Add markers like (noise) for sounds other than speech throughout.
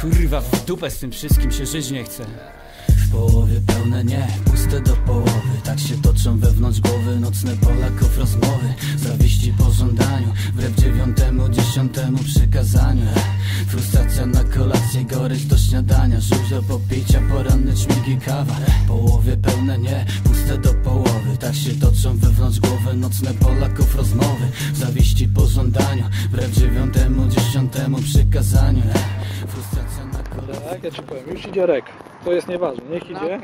Kurwa, w dupę z tym wszystkim się żyć nie chce. W połowie pełne nie, puste do połowy. Tak się toczą wewnątrz głowy nocne Polaków rozmowy. Zawiści pożądaniu, wbrew dziewiątemu, dziesiątemu przykazaniu. Frustracja na kolację, gorycz do śniadania Żółć do popicia, poranne czmigi, kawa Połowie pełne nie, puste do połowy Tak się toczą wewnątrz głowy nocne Polaków rozmowy Zawiści pożądaniu, wbrew dziewiątemu, dziesiątemu przykazaniu Frustracja na kolację Tak, ja ci powiem, już idzie rek. To jest nieważne, niech idzie.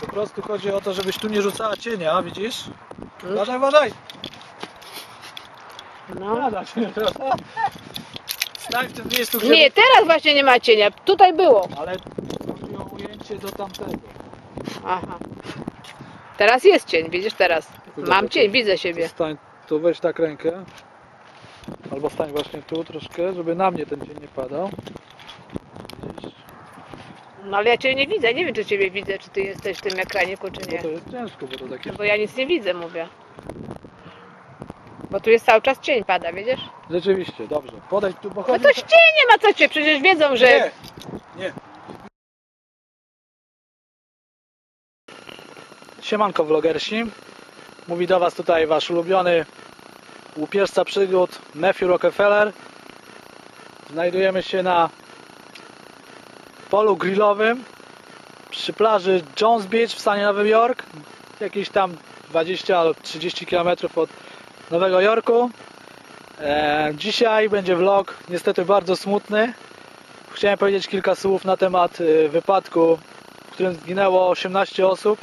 Po prostu chodzi o to, żebyś tu nie rzucała cienia, widzisz? Uważaj, uważaj! No. Nada (laughs) w tym miejscu, gdzie... Nie, teraz właśnie nie ma cienia. Tutaj było. Ale chodzi o ujęcie do tamtego. Aha. Teraz jest cień, widzisz teraz. Mam cień, widzę siebie. Stań, tu weź tak rękę. Albo stań właśnie tu troszkę, żeby na mnie ten cień nie padał. No ale ja cię nie widzę, nie wiem czy ciebie widzę, czy ty jesteś w tym ekraniku, czy Bo nie. to jest ciężko, bo to takie... Bo ja nic nie widzę, mówię. Bo tu jest cały czas cień pada, widzisz? Rzeczywiście, dobrze. Podejdź tu, bo No chodzi... to cień nie ma co cię, przecież wiedzą, że... Nie, nie. Siemanko vlogersi. Mówi do Was tutaj Wasz ulubiony łupieżca przygód Matthew Rockefeller. Znajdujemy się na polu grillowym przy plaży Jones Beach w stanie Nowy Jork. Jakieś tam 20 lub 30 km od Nowego Jorku. E, dzisiaj będzie vlog niestety bardzo smutny. Chciałem powiedzieć kilka słów na temat y, wypadku, w którym zginęło 18 osób.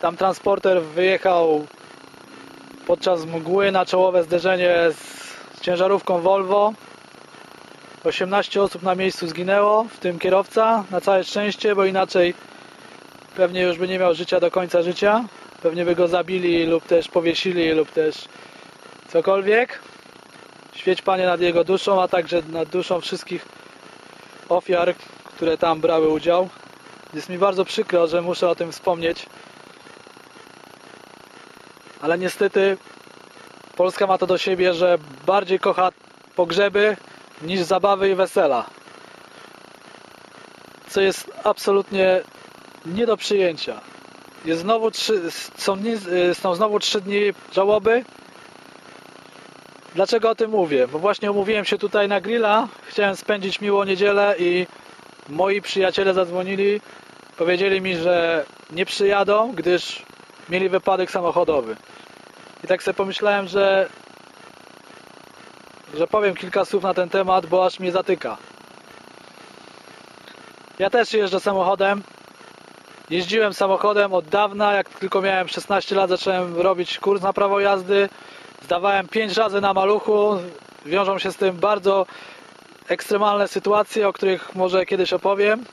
Tam transporter wyjechał podczas mgły na czołowe zderzenie z ciężarówką Volvo. 18 osób na miejscu zginęło, w tym kierowca, na całe szczęście, bo inaczej pewnie już by nie miał życia do końca życia. Pewnie by go zabili lub też powiesili lub też cokolwiek. Świeć Panie nad jego duszą, a także nad duszą wszystkich ofiar, które tam brały udział. Jest mi bardzo przykro, że muszę o tym wspomnieć. Ale niestety Polska ma to do siebie, że bardziej kocha pogrzeby niż zabawy i wesela. Co jest absolutnie nie do przyjęcia. Jest znowu trzy, są, dni, są znowu trzy dni żałoby. Dlaczego o tym mówię? Bo właśnie umówiłem się tutaj na grilla, chciałem spędzić miło niedzielę i moi przyjaciele zadzwonili, powiedzieli mi, że nie przyjadą, gdyż mieli wypadek samochodowy. I tak sobie pomyślałem, że że powiem kilka słów na ten temat, bo aż mnie zatyka. Ja też jeżdżę samochodem. Jeździłem samochodem od dawna, jak tylko miałem 16 lat, zacząłem robić kurs na prawo jazdy. Zdawałem 5 razy na maluchu. Wiążą się z tym bardzo ekstremalne sytuacje, o których może kiedyś opowiem.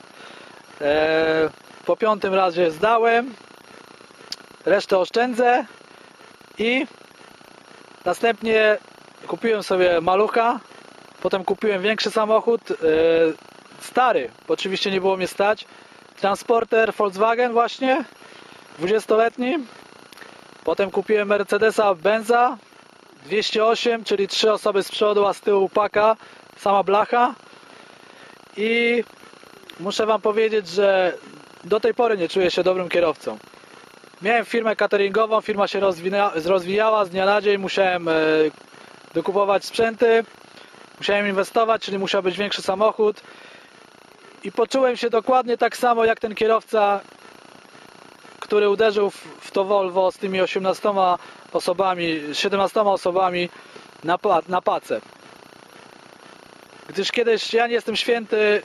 Eee, po piątym razie zdałem. Resztę oszczędzę. I następnie kupiłem sobie malucha. Potem kupiłem większy samochód. Eee, stary, oczywiście nie było mnie stać. Transporter Volkswagen właśnie. 20-letni. Potem kupiłem Mercedesa Benza 208, czyli trzy osoby z przodu, a z tyłu paka, sama blacha. I muszę Wam powiedzieć, że do tej pory nie czuję się dobrym kierowcą. Miałem firmę cateringową, firma się rozwinęła, rozwijała z dnia na dzień, musiałem e, dokupować sprzęty, musiałem inwestować, czyli musiał być większy samochód. I poczułem się dokładnie tak samo jak ten kierowca, który uderzył w, to Volvo z tymi 18 osobami, 17 osobami na, na pace. Gdyż kiedyś ja nie jestem święty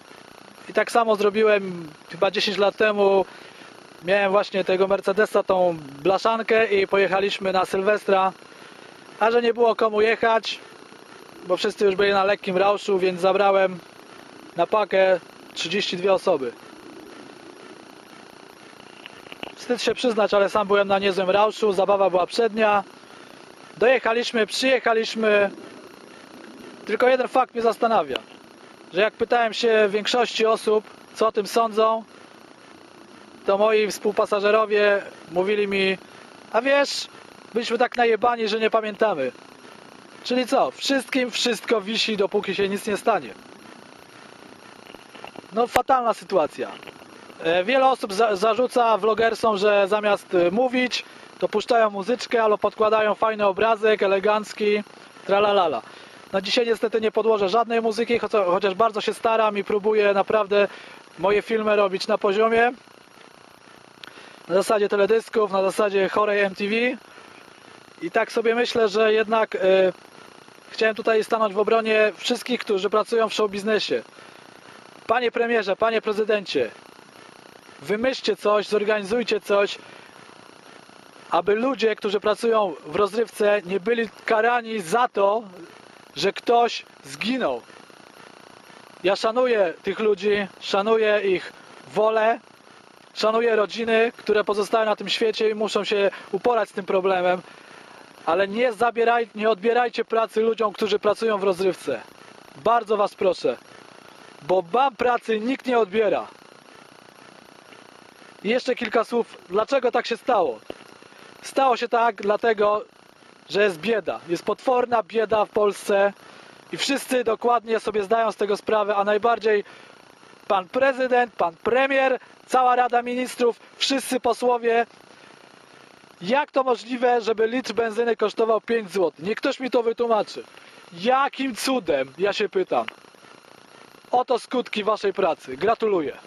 i tak samo zrobiłem chyba 10 lat temu. Miałem właśnie tego Mercedesa, tą blaszankę i pojechaliśmy na Sylwestra. A że nie było komu jechać, bo wszyscy już byli na lekkim rauszu, więc zabrałem na pakę 32 osoby. Wstyd się przyznać, ale sam byłem na niezłym rauszu, zabawa była przednia. Dojechaliśmy, przyjechaliśmy. Tylko jeden fakt mnie zastanawia, że jak pytałem się większości osób, co o tym sądzą, to moi współpasażerowie mówili mi, a wiesz, byliśmy tak najebani, że nie pamiętamy. Czyli co? Wszystkim wszystko wisi, dopóki się nic nie stanie. No fatalna sytuacja. E, Wiele osób za zarzuca vlogersom, że zamiast e, mówić, to puszczają muzyczkę albo podkładają fajny obrazek, elegancki, tralalala. No dzisiaj niestety nie podłożę żadnej muzyki, chociaż bardzo się staram i próbuję naprawdę moje filmy robić na poziomie. Na zasadzie teledysków, na zasadzie chorej MTV. I tak sobie myślę, że jednak e, chciałem tutaj stanąć w obronie wszystkich, którzy pracują w show biznesie. Panie premierze, panie prezydencie, wymyślcie coś, zorganizujcie coś, aby ludzie, którzy pracują w rozrywce, nie byli karani za to, że ktoś zginął. Ja szanuję tych ludzi, szanuję ich wolę, szanuję rodziny, które pozostają na tym świecie i muszą się uporać z tym problemem, ale nie zabieraj, nie odbierajcie pracy ludziom, którzy pracują w rozrywce. Bardzo was proszę, bo wam pracy nikt nie odbiera. I jeszcze kilka słów, dlaczego tak się stało. Stało się tak dlatego, że jest bieda. Jest potworna bieda w Polsce i wszyscy dokładnie sobie zdają z tego sprawę, a najbardziej pan prezydent, pan premier, cała Rada Ministrów, wszyscy posłowie. Jak to możliwe, żeby litr benzyny kosztował 5 zł? Niech ktoś mi to wytłumaczy. Jakim cudem, ja się pytam. Oto skutki waszej pracy. Gratuluję.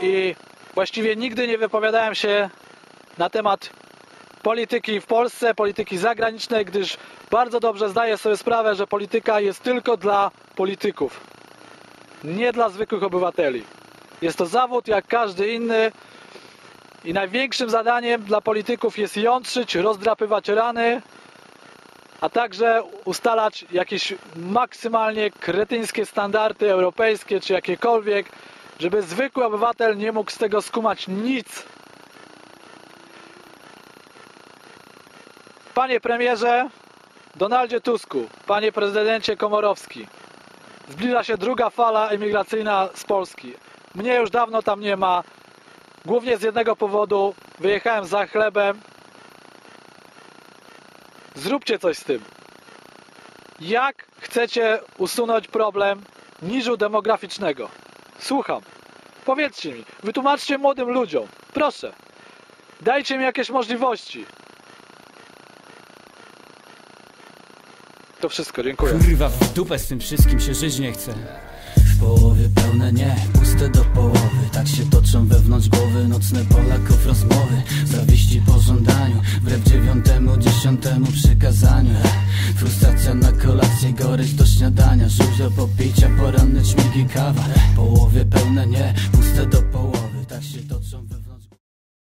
I właściwie nigdy nie wypowiadałem się na temat polityki w Polsce, polityki zagranicznej, gdyż bardzo dobrze zdaję sobie sprawę, że polityka jest tylko dla polityków, nie dla zwykłych obywateli. Jest to zawód jak każdy inny i największym zadaniem dla polityków jest jątrzyć, rozdrapywać rany, a także ustalać jakieś maksymalnie kretyńskie standardy europejskie czy jakiekolwiek, żeby zwykły obywatel nie mógł z tego skumać nic. Panie premierze Donaldzie Tusku, panie prezydencie Komorowski, zbliża się druga fala emigracyjna z Polski. Mnie już dawno tam nie ma. Głównie z jednego powodu wyjechałem za chlebem. Zróbcie coś z tym. Jak chcecie usunąć problem niżu demograficznego? Słucham. Powiedzcie mi, wytłumaczcie młodym ludziom. Proszę. Dajcie mi jakieś możliwości. To wszystko, dziękuję. Kurwa, w dupę z tym wszystkim się żyć nie chce. W połowie pełne nie, puste do połowy. Tak się toczą wewnątrz głowy nocne Polaków rozmowy. Zawiści pożądaniu Wbrew dziewiątemu, dziesiątemu przykazaniu. Frustracja na kolację, gorycz do śniadania. Żółzio po picia, poranne czmigi kawa. Połowie pełne nie, puste do połowy. Tak się toczą wewnątrz